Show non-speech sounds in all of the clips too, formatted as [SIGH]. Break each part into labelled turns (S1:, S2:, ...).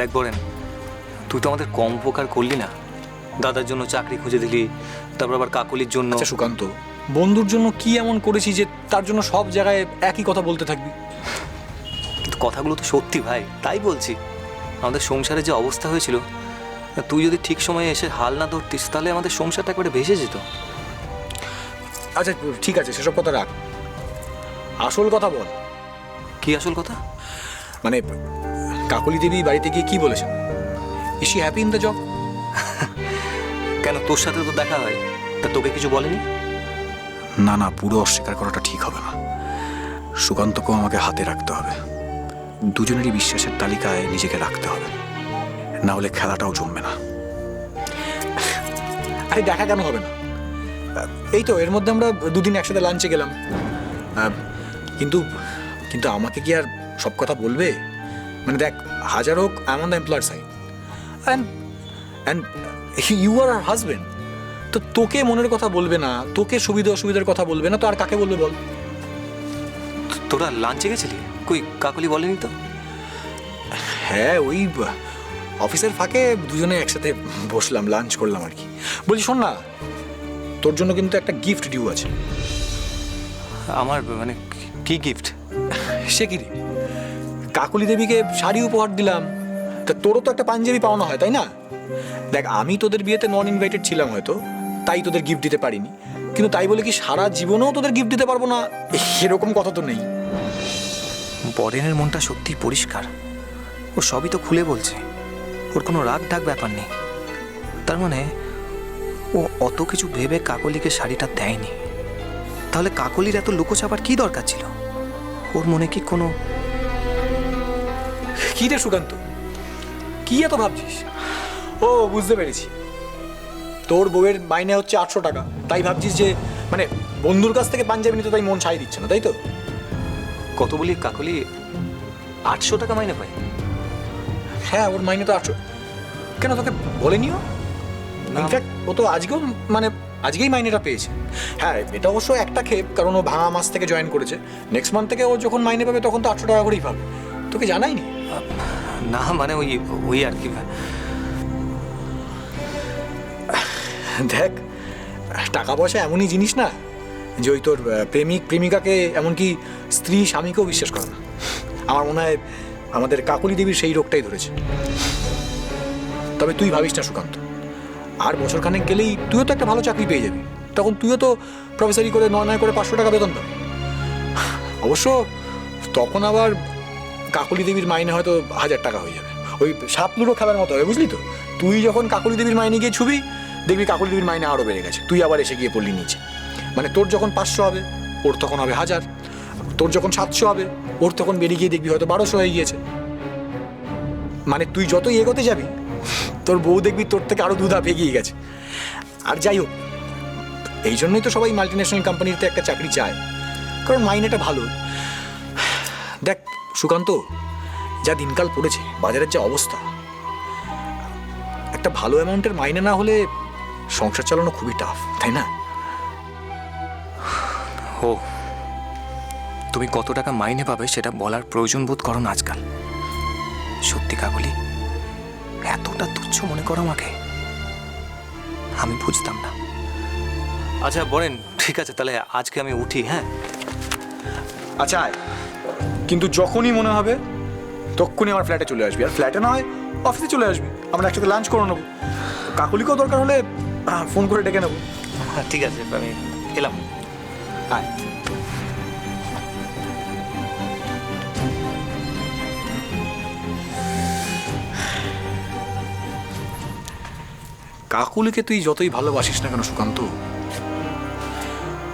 S1: দেখ বলেন তুই তো আমাদের কম উপকার করলি না। দাদার জন্য চাকরি খুঁজে দিলি তারপর আবার কাকলির জন্য।
S2: আচ্ছা সুকান্ত বন্ধুর জন্য কি এমন করেছি যে তার জন্য সব জায়গায় একই কথা বলতে থাকবি?
S1: কিন্তু কথাগুলো তো সত্যি ভাই তাই বলছি। আমাদের সংসারে যে অবস্থা হয়েছিল তুই যদি ঠিক সময়ে এসে হাল না ধরতিস তাহলে আমাদের সংসারটা একবারে ভেসে যেত।
S2: আচ্ছা ঠিক আছে সেসব কথা রাখ। আসল কথা বল।
S1: কি আসল কথা?
S2: মানে কাকলি দেবী বাড়িতে গিয়ে কি বলেছেন is happy in the job
S1: কেন তোর সাথে তো দেখা হয়? তা তোকে কিছু বলেনি?
S2: না না পুরো অস্বীকার করাটা ঠিক হবে না। সুকান্তকেও আমাকে হাতে রাখতে হবে। দুজনেরই বিশ্বাসের তালিকায় নিজেকে রাখতে হবে। না হলে খেলাটাও জমবে না। আরে দেখা কেন হবে না? এই তো এর মধ্যে আমরা দুদিন একসাথে লাঞ্চে গেলাম। কিন্তু কিন্তু আমাকে কি আর সব কথা বলবে? মানে দেখ হাজার হোক on the employer side and and you are are husband তো তোকে মনের কথা বলবে না তোকে সুবিধা অসুবিধার কথা বলবে না তো আর কাকে বলবে বল?
S1: তোরা লাঞ্চে গেছিলি? কই কাকলি বলেনি তো?
S2: হ্যাঁ ওই অফিসের ফাঁকে দুজনে একসাথে বসলাম লাঞ্চ করলাম আর কি। বলি শোন না তোর জন্য কিন্তু একটা গিফট ডিউ আছে।
S1: আমার মানে কি গিফট
S2: সে কি রে কাকলি দেবীকে শাড়ি উপহার দিলাম। তা তোরও তো একটা পাঞ্জাবি পাওনা হয়, তাই না? দেখ, আমি তোদের বিয়েতে নন ইনভাইটেড ছিলাম হয়তো, তাই তোদের গিফট দিতে পারিনি। কিন্তু তাই বলে কি সারা জীবনেও তোদের গিফট দিতে পারব না? এরকম কথা তো নেই।
S1: বরেনের মনটা সত্যি পরিষ্কার। ও সবই তো খুলে বলছে। ওর কোনো রাগ ডাক ব্যাপার নেই। তার মানে ও অত কিছু ভেবে কাকলিকে শাড়িটা দেয়নি। তাহলে কাকলির এত লুকোচাপার কি দরকার ছিল? ওর মনে কি কোনো
S2: কি রে সুকান্ত? কি এত ভাবছিস? ও বুঝতে পেরেছি। তোর বউয়ের মাইনে হচ্ছে আটশো টাকা। তাই ভাবছিস যে মানে বন্ধুর কাছ থেকে পাঞ্জাবি নিতে তাই মন ছাই দিচ্ছে না তাই তো?
S1: কত বলি কাকলি আটশো টাকা মাইনে পায়
S2: হ্যাঁ ওর মাইনে তো আটশো। কেন তোকে বলেনিও। ইনফ্যাক্ট ও তো আজকেও মানে আজকেই মাইনেটা পেয়েছে। হ্যাঁ এটা অবশ্য একটা ক্ষেপ কারণ ও ভাঙা মাস থেকে জয়েন করেছে। নেক্সট মান্থ থেকে ও যখন মাইনে পাবে তখন তো আটশো টাকা করেই পাবে। তোকে জানাইনি?
S1: না মানে ওই ওই আর কি।
S2: দেখ, টাকা পয়সা এমনই জিনিস না, যে ওই তোর প্রেমিক, প্রেমিকাকে এমনকি স্ত্রী, স্বামীকেও বিশ্বাস করে না। আমার মনে হয় আমাদের কাকলি দেবীর সেই রোগটাই ধরেছে। তবে তুই ভাবিস না সুকান্ত, আর বছর খানেক গেলেই তুইও তো একটা ভালো চাকরি পেয়ে যাবি। তখন তুইও তো প্রফেসরি করে, নয় নয় করে পাঁচশো টাকা বেতন পাবি। অবশ্য তখন আবার কাকলি দেবীর মাইনে হয়তো হাজার টাকা হয়ে যাবে। ওই সাপ লুডো খেলার মতো হবে, বুঝলি তো? তুই যখন কাকলি দেবীর মাইনে গিয়ে ছুবি, দেখবি কাকলি দেবীর মাইনে আরও বেড়ে গেছে। তুই আবার এসে গিয়ে পড়লি নিচে। মানে তোর যখন পাঁচশো হবে, ওর তখন হবে হাজার। তোর যখন সাতশো হবে, ওর তখন বেরিয়ে গিয়ে দেখবি হয়তো বারোশো হয়ে গিয়েছে। মানে তুই যতই এগোতে যাবি, তোর বউ দেখবি তোর থেকে আরও দুধাপ এগিয়ে গেছে। আর যাই হোক, এই জন্যই তো সবাই মাল্টি ন্যাশনাল কোম্পানিতে একটা চাকরি চায়। কারণ মাইনেটা ভালো। দেখ সুকান্ত যা দিনকাল পড়েছে বাজারের যা অবস্থা। একটা ভালো অ্যামাউন্টের মাইনে না হলে সংসার চালানো খুবই টাফ তাই না?
S1: ও তুমি কত টাকা মাইনে পাবে সেটা বলার প্রয়োজন বোধ করো না আজকাল। সত্যি কাকলি এতটা তুচ্ছ মনে করো আমাকে। আমি বুঝতাম না। আচ্ছা বলেন ঠিক আছে তাহলে আজকে আমি উঠি হ্যাঁ?
S2: আচ্ছা আয়। কিন্তু যখনই মনে হবে তখনই আমার ফ্ল্যাটে চলে আসবি। আর ফ্ল্যাটে না হয় অফিসে চলে আসবি। আমরা একসাথে লাঞ্চ করে নেব। কাকুলিকেও দরকার হলে ফোন করে ডেকে নেব।
S1: হ্যাঁ ঠিক আছে আমি এলাম।
S2: আয়। কাকুলিকে তুই যতই ভালোবাসিস না কেন সুকান্ত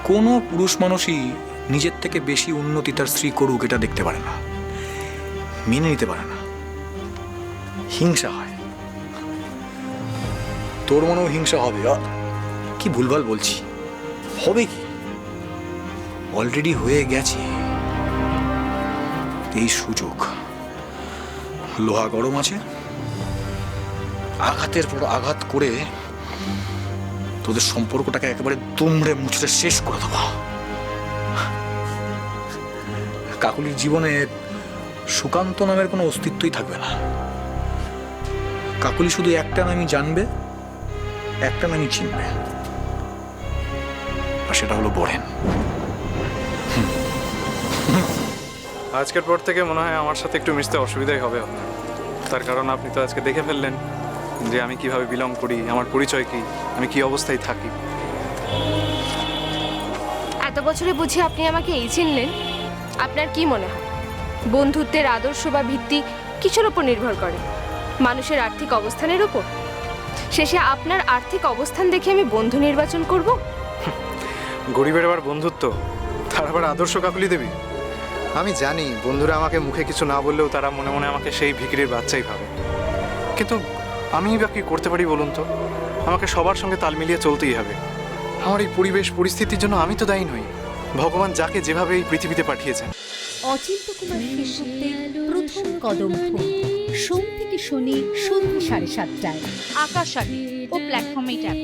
S2: কোনো পুরুষ মানুষই নিজের থেকে বেশি উন্নতি তার স্ত্রী করুক, এটা দেখতে পারে না। মেনে নিতে পারে না। হিংসা হয়। তোর মনেও হিংসা হবে কি ভুলভাল বলছি? হবে কি? অলরেডি হয়ে গেছে। এই সুযোগ। লোহা গরম আছে। আঘাতের পর আঘাত করে তোদের সম্পর্কটাকে একেবারে দুমড়ে মুচড়ে শেষ করে দেবো। কাকুলির জীবনে সুকান্ত নামের কোনো অস্তিত্বই থাকবে না। কাকুলি শুধু একটা নামই জানবে একটা নামই চিনবে। আর সেটা হলো বরেন।
S3: আজকের পর থেকে মনে হয় আমার সাথে একটু মিশতে অসুবিধাই হবে আপনার। তার কারণ আপনি তো আজকে দেখে ফেললেন যে আমি কীভাবে বিলং করি আমার পরিচয় কি আমি কি অবস্থায় থাকি।
S4: এত বছরে বুঝি আপনি আমাকে এই চিনলেন। আপনার কি মনে হয়? বন্ধুত্বের আদর্শ বা ভিত্তি কিসের ওপর নির্ভর করে? মানুষের আর্থিক অবস্থানের ওপর শেষে আপনার আর্থিক অবস্থান দেখে আমি বন্ধু নির্বাচন করব? [LAUGHS]
S3: গরিবের আবার বন্ধুত্ব, তার আবার আদর্শ কাকুলি দেবী? আমি জানি বন্ধুরা আমাকে মুখে কিছু না বললেও তারা মনে মনে আমাকে সেই ভিকিরির বাচ্চাই ভাবে। কিন্তু আমি বা কি করতে পারি বলুন তো? আমাকে সবার সঙ্গে তাল মিলিয়ে চলতেই হবে। আমার এই পরিবেশ পরিস্থিতির জন্য আমি তো দায়ী নই। ভগবান যাকে যেভাবে এই পৃথিবীতে পাঠিয়েছেন।
S5: অচিন্ত কুমার সেনগুপ্তের প্রথম কদম সোম থেকে শনি সন্ধ্যে সাড়ে সাতটায়।
S6: আকাশ আগে ও প্ল্যাটফর্মে ট্যাপ